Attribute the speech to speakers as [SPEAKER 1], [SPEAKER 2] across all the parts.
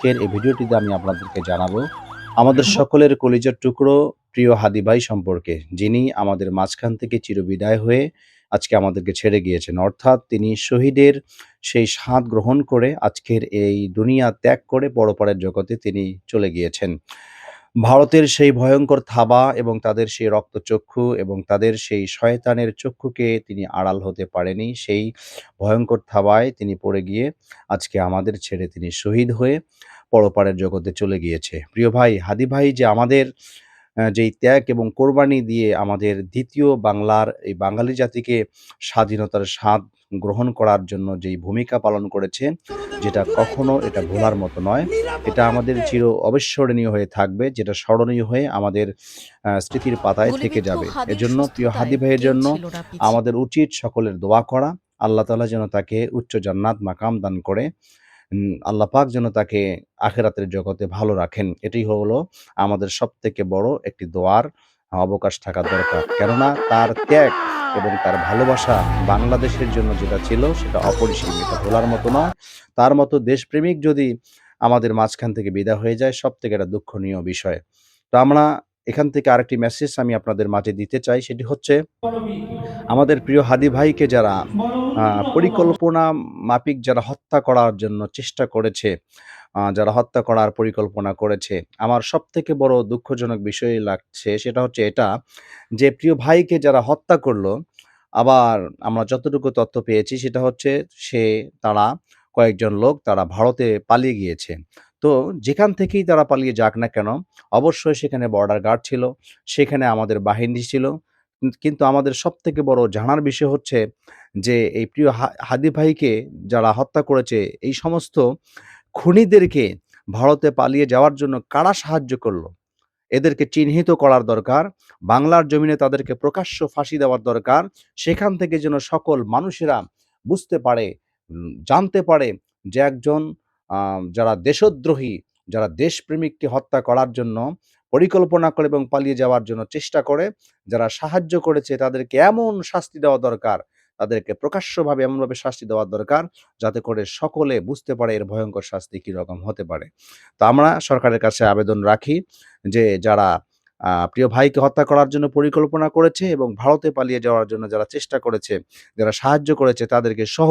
[SPEAKER 1] আজকের এই ভিডিওটিতে আমি আপনাদেরকে জানাব আমাদের সকলের কলিজার টুকরো প্রিয় হাদি ভাই সম্পর্কে, যিনি আমাদের মাঝখান থেকে চিরবিদায় হয়ে আজকে আমাদেরকে ছেড়ে গিয়েছেন। অর্থাৎ তিনি শহীদের সেই স্বাদ গ্রহণ করে আজকের এই দুনিয়া ত্যাগ করে পরপারের জগতে তিনি চলে গিয়েছেন। ভারতের সেই ভয়ঙ্কর থাবা এবং তাদের সেই রক্তচক্ষু এবং তাদের সেই শয়তানের চক্ষুকে তিনি আড়াল হতে পারেনি, সেই ভয়ঙ্কর থাবায় তিনি পড়ে গিয়ে আজকে আমাদের ছেড়ে তিনি শহীদ হয়ে পরপারের জগতে চলে গিয়েছে। প্রিয় ভাই, হাদি ভাই, যে আমাদের যেই ত্যাগ এবং কোরবানি দিয়ে আমাদের দ্বিতীয় বাংলার এই বাঙালি জাতিকে স্বাধীনতার স্বাদ গ্রহণ করার জন্য যেই ভূমিকা পালন করেছে যেটা কখনো এটা ভোলার মতো নয়। এটা আমাদের চির অবিস্মরণীয় হয়ে থাকবে যেটা স্মরণীয় হয়ে আমাদের স্মৃতির পাতায় থেকে যাবে। এজন্য প্রিয় হাদি ভাইয়ের জন্য আমাদের উচিত সকলের দোয়া করা। আল্লাহ তাআলা যেন তাকে উচ্চ জান্নাত মাকাম দান করে আল্লাহ পাক যেন তাকে আখেরাতের জগতে ভালো রাখেন। এটাই হলো আমাদের সব থেকে বড় একটি দোয়ার অবকাশ থাকা দরকার। কেননা তার ত্যাগ এবং তার ভালোবাসা বাংলাদেশের জন্য যেটা ছিল, সেটা অপরিসীম এটা ভোলার মতো নয়। তার মতো দেশপ্রেমিক যদি আমাদের মাঝখান থেকে বিদা হয়ে যায় সব থেকে একটা দুঃখনীয় বিষয়। তো আমরা এখান থেকে আরেকটি মেসেজ আমি আপনাদের মাঝে দিতে চাই, সেটি হচ্ছে, আমাদের প্রিয় হাদি ভাইকে যারা পরিকল্পনা মাফিক যারা হত্যা করার জন্য চেষ্টা করেছে যারা হত্যা করার পরিকল্পনা করেছে, আমার সব থেকে বড় দুঃখজনক বিষয় লাগছে, সেটা হচ্ছে এটা, যে প্রিয় ভাইকে যারা হত্যা করল, আবার আমরা যতটুকু তথ্য পেয়েছি, সেটা হচ্ছে সে, তারা কয়েকজন লোক, তারা ভারতে পালিয়ে গিয়েছে। তো যেখান থেকেই তারা পালিয়ে যাক না কেন অবশ্যই সেখানে বর্ডার গার্ড ছিল, সেখানে আমাদের বাহিনী ছিল। কিন্তু আমাদের সব থেকে বড় জানার বিষয় হচ্ছে যে, এই প্রিয় হাদি ভাইকে যারা হত্যা করেছে, এই সমস্ত খুনিদেরকে ভারতে পালিয়ে যাওয়ার জন্য কারা সাহায্য করল? এদেরকে চিহ্নিত করার দরকার, বাংলার জমিনে তাদেরকে প্রকাশ্য ফাঁসি দেওয়ার দরকার, সেখান থেকে যেন সকল মানুষেরা বুঝতে পারে জানতে পারে যে একজন যারা দেশদ্রোহী যারা দেশপ্রেমিককে হত্যা করার জন্য পরিকল্পনা করে এবং পালিয়ে যাওয়ার জন্য চেষ্টা করে, যারা সাহায্য করেছে তাদেরকে এমন শাস্তি দেওয়া দরকার, তাদেরকে প্রকাশ্যভাবে এমনভাবে শাস্তি দেওয়া দরকার যাতে করে সকলে বুঝতে পারে এর ভয়ঙ্কর শাস্তি কীরকম হতে পারে। তো আমরা সরকারের কাছে আবেদন রাখি যে যারা প্রিয় ভাইকে হত্যা করার জন্য পরিকল্পনা করেছে এবং ভারতে পালিয়ে যাওয়ার জন্য যারা চেষ্টা করেছে, যারা সাহায্য করেছে তাদেরকে সহ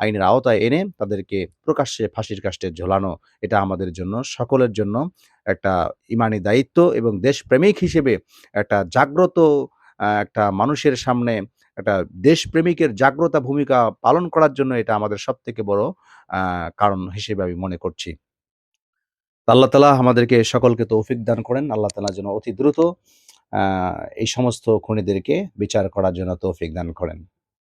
[SPEAKER 1] আইনের আওতায় এনে তাদেরকে প্রকাশ্যে ফাঁসির কাষ্টে ঝোলানো, এটা আমাদের জন্য, সকলের জন্য একটা ইমানি দায়িত্ব এবং দেশপ্রেমিক হিসেবে একটা জাগ্রত একটা মানুষের সামনে একটা দেশপ্রেমিকের জাগ্রতা ভূমিকা পালন করার জন্য এটা আমাদের সব থেকে বড় কারণ হিসেবে আমি মনে করছি। আল্লাহ তালা আমাদেরকে সকলকে তৌফিক দান করেন। আল্লাহ তালা যেন অতি দ্রুত এই সমস্ত খুনিদেরকে বিচার করার জন্য তৌফিক দান করেন।